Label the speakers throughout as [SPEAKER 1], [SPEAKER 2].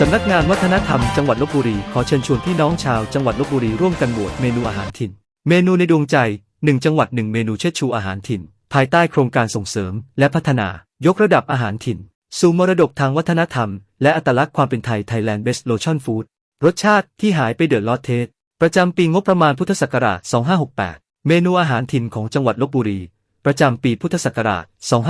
[SPEAKER 1] สำนักงานวัฒนธรรมจังหวัดลบบุรีขอเชิญชวนพี่น้องชาวจังหวัดลบบุรีร่วมกันโหวตเมนูอาหารถิ่น เมนูในดวงใจ 1 จังหวัด 1 เมนูเชิดชูอาหารถิ่น ภายใต้โครงการส่งเสริม และพัฒนายกระดับอาหารถิ่น สู่มรดกทางวัฒนธรรม และอัตลักษณ์ความเป็นไทย Thailand Best Lotion Food รสชาติที่หายไปเดือดลอดเทสประจำปีงบประมาณพุทธศักราช 2568 เมนูอาหารถิ่นของจังหวัดลบบุรี ประจำปีพุทธศักราช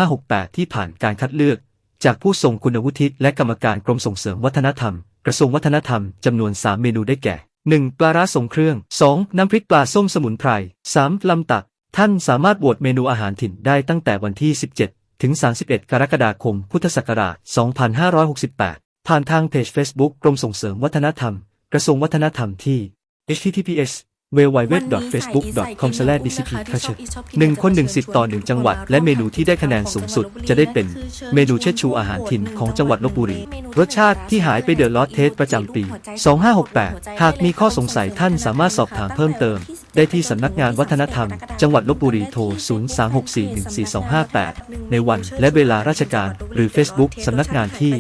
[SPEAKER 1] 2568 ที่ผ่านการคัดเลือก จากผู้ทรงคุณวุฒิและกรรมการกรมส่งเสริมวัฒนธรรม กระทรวงวัฒนธรรมจำนวน 3 เมนูได้แก่ 1. ปลาร้าทรงเครื่อง 2. น้ำพริกปลาส้มสมุนไพร 3. ลำตัก ท่านสามารถโหวตเมนูอาหารถิ่นได้ตั้งแต่วันที่ 17 ถึง 31 กรกฎาคม พุทธศักราช 2568 ผ่านทางเพจ Facebook กรมส่งเสริมวัฒนธรรม กระทรวงวัฒนธรรมที่ https www.facebook.com/dcp ค่ะเชิญหนึ่งคนหนึ่งสิทธิ์ต่อหนึ่งจังหวัด และเมนูที่ได้คะแนนสูงสุด จะได้เป็นเมนูเชดชูอาหารถิ่นของจังหวัดลบบุรี รสชาติที่หายไปเดือดลอดเทสประจำปี 2568 หากมีข้อสงสัยท่านสามารถสอบถามเพิ่มเติม ได้ที่สำนักงานวัฒนธรรม จังหวัดลบบุรีโทร 0 364 14258 ในวันและเวลาราชการ หรือ Facebook สำนักงานที่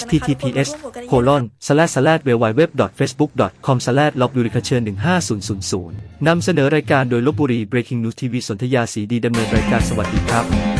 [SPEAKER 1] https colon slash slash www.facebook.com slash ลบบุรีเชิญ15000นำเสนอรายการโดยลบบุรี Breaking News TV สนธยาสีดีดำเนินรายการสวัสดีครับ